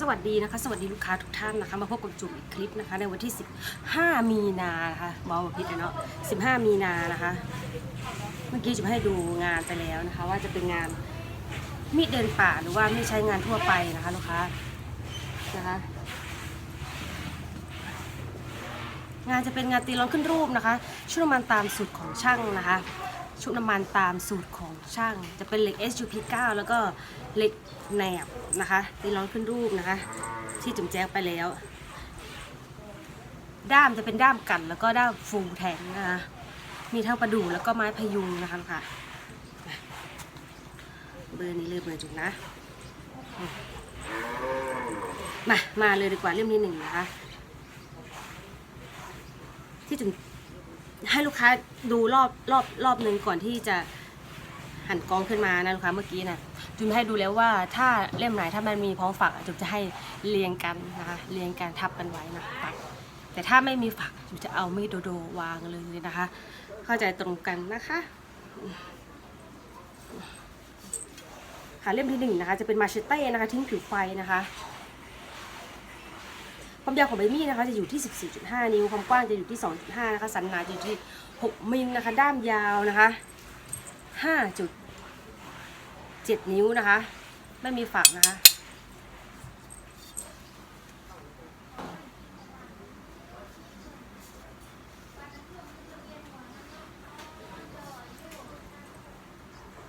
สวัสดีนะคะ สวัสดีลูกค้าทุกท่านนะคะ มาพบกับจุ๋มอีกคลิปนะคะ ในวันที่ 15 มีนานะคะบอลพิษเนาะ 15 มีนานะคะ เมื่อกี้จุ๋มให้ดูงานไปแล้วนะคะ ว่าจะเป็นงานมีดเดินป่าหรือว่าไมีดใช้งานทั่วไปนะคะลูกค้านะคะ งานจะเป็นงานตีร้อนขึ้นรูปนะคะชุดน้ำมันตามสูตรของช่างนะคะ ชุดน้ำมันตามสูตรของช่าง จะเป็นเหล็ก SUP 9 แล้วก็ เล็กแหนบนะคะตีร้อนขึ้นรูปนะคะ ที่จุ่มแจ้งไปแล้ว ด้ามจะเป็นด้ามกันแล้วก็ด้ามฟูแทงนะคะมีทั้งประดู่แล้วก็ไม้พยุงนะคะค่ะ เบอร์นี้เลยเบอร์จุกนะมามาเลยดีกว่าเล่มที่หนึ่งนะคะ ที่จุ๋มให้ลูกค้าดูรอบรอบรอบหนึ่งก่อนที่จะ หันกองขึ้นมานะลูกค้าเมื่อกี้นะจุ๋มให้ดูแล้วว่าถ้าเล่มไหนถ้ามันมีพร้อมฝักจุ๋มจะให้เรียงกันนะคะเรียงกันทับกันไว้นะคะแต่ถ้าไม่มีฝักจุ๋มจะเอามีดโดโดวางเลยนะคะ เข้าใจตรงกันนะคะค่ะเล่มที่หนึ่งนะคะจะเป็นมาเชเต้นะคะ ทิ้งผิวไฟนะคะความยาวของใบมีดนะคะจะอยู่ที่ 14.5 นิ้ว ความกว้างจะอยู่ที่ 2.5 นะคะ สันหนาจะอยู่ที่ 6 มิลนะคะ ด้ามยาวนะคะ 5.7 นิ้วนะคะ ไม่มีฝักนะคะ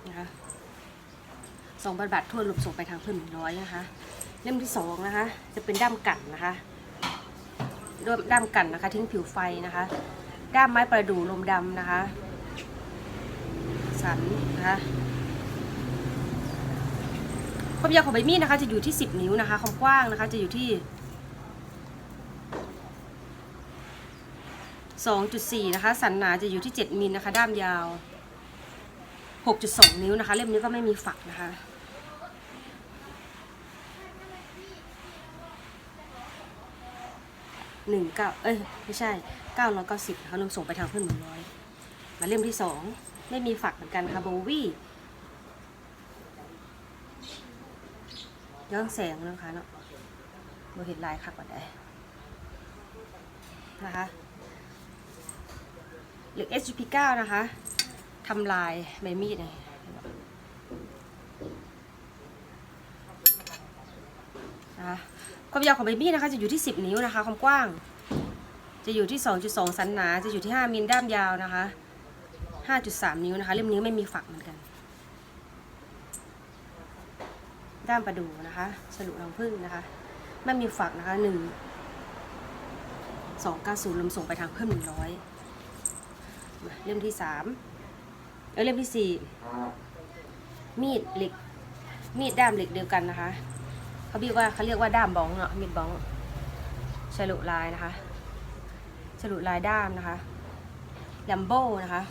นะคะสองพันบาททั่วรวมส่งไปทางเพิ่มหนึ่งร้อยนะคะ เล่มที่สองนะคะ จะเป็นด้ามกันนะคะด้ามด้ามกันนะคะ ทิ้งผิวไฟนะคะ ด้ามไม้ประดู่ลมดำนะคะ สันนะคะความยาวของใบมีดนะคะ จะอยู่ที่ 10 นิ้วนะคะ ความกว้างนะคะ จะอยู่ที่ 2.4 นะคะ สันหนาจะอยู่ที่ 7มิลนะคะ ด้ามยาว 6.2 นิ้วนะคะ เล่มนี้ก็ไม่มีฝักนะคะหนึ่งเก้าเอ้ย ไม่ใช่เก้าร้อยเก้าสิบนะคะรวมส่งไปทางเพื่อนหนึ่งร้อยมาเล่มที่สอง ไม่มีฝักเหมือนกันค่ะโบวี่ย้อนแสงนะคะเนาะเราเห็นลายคักกว่าได้นะคะหล็ก SGP 9 นะคะทำลายใบมีดเลยนะคะความยาวของใบมีดนะคะจะอยู่ที่ 10 นิ้วนะคะ ความกว้าง จะอยู่ที่ 2.2 สันหนา จะอยู่ที่ 5มิลด้ามยาวนะคะ 5.3 นิ้วนะคะ เล่มนี้ไม่มีฝักเหมือนกัน ด้ามประดูนะคะฉลุรังผึ้งนะคะ ไม่มีฝักนะคะ 1 290ลมส่งไปทางเพิ่ม 100 เล่มที่ 3 เออเล่มที่ 4 มีดเหล็ก มีดด้ามเหล็กเดียวกันนะคะ เขาเรียกว่าเขาเรียกว่าด้ามบ้องเนาะ มีดบ้องฉลุลายนะคะฉลุลายด้ามนะคะลัมโบ้นะคะ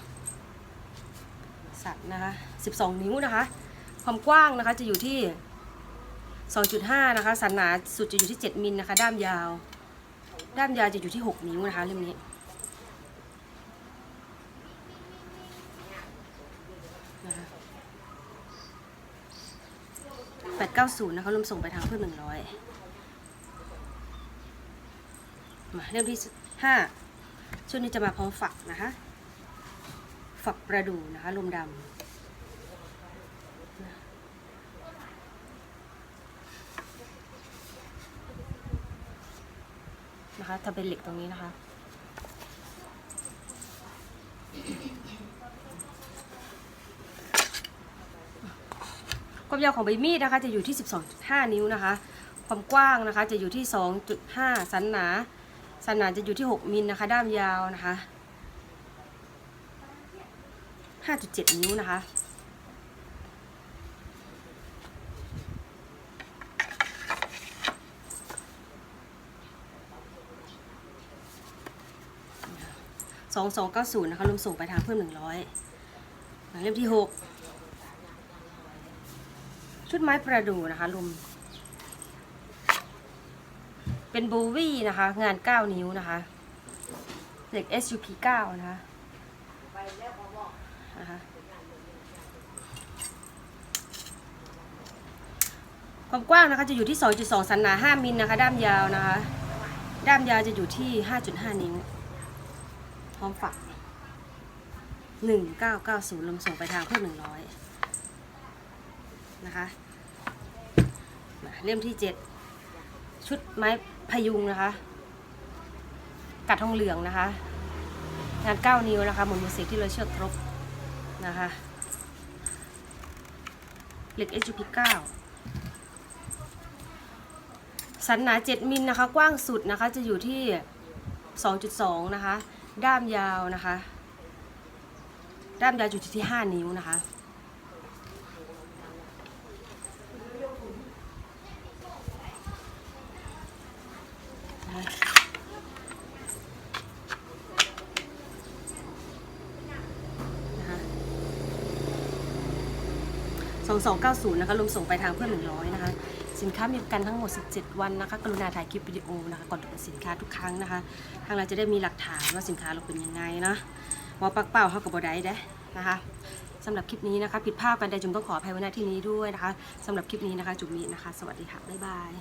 สัตว์นะคะ 12 นิ้วนะคะ ความกว้างนะคะจะอยู่ที่ 2.5 นะคะ สันหนาสุดจะอยู่ที่ 7 มิลนะคะ ด้ามยาว ด้ามยาวจะอยู่ที่ 6 นิ้วนะคะเล่มนี้นะคะ890 นะคะรวมส่งไปทางเพื่อน100 มาเล่มที่ 5 ชุดนี้จะมาพร้อมฝักนะคะ ฝักประดู่นะคะลมดำนะคะถ้าเป็นเหล็กตรงนี้นะคะความยาวของใบมีดนะคะจะอยู่ที่ 12.5 นิ้วนะคะ ความกว้างนะคะจะอยู่ที่ 2.5 สันหนา สันหนาจะอยู่ที่ 6 มิลนะคะ ด้ามยาวนะคะ 5.7 นิ้วนะคะ สองสองเก้าศูนย์นะคะรวมส่งไปทางเพิ่มหนึ่งร้อยเล่มที่หกชุดไม้ประดู่นะคะลุมเป็นโบวี่นะคะ งาน9นิ้วนะคะเหล็ก SUP 9 นะคะ นะคะความกว้างนะคะจะอยู่ที่ 2.2 สันหนา 5 มิลนะคะด้ามยาวนะคะ ด้ามยาวจะอยู่ที่ 5.5 นิ้วพร้อมฝัก 1990ลมส่งไปทางเพิ่ม100 นะคะเล่มที่ 7 ชุดไม้พยุงนะคะ กัดทองเหลืองนะคะ งาน 9 นิ้วนะคะหมุนมือเสียที่เลยเชือกครบ นะคะเหล็ก SUP 9 สันหนา 7 มิลนะคะ กว้างสุดนะคะ จะอยู่ที่ 2.2 นะคะ ด้ามยาวนะคะ ด้ามยาวอยู่ที่ 5 นิ้วนะคะ 2290 นะคะรวมส่งไปทางเพื่อน 100 นะคะ สินค้ามีประกันทั้งหมด 17 วันนะคะ กรุณาถ่ายคลิปวิดีโอนะคะก่อนตรวจสินค้าทุกครั้งนะคะ ทางเราจะได้มีหลักฐานว่าสินค้าเราเป็นยังไงนะว่าปักเป้าเขากับบอได้เด้นะคะสำหรับคลิปนี้นะคะผิดพลาดกันใดจุ๋มต้องขออภัยไว้ณที่นี้ด้วยนะคะสำหรับคลิปนี้นะคะจุ๋มมีนะคะ สวัสดีค่ะ บ๊ายบาย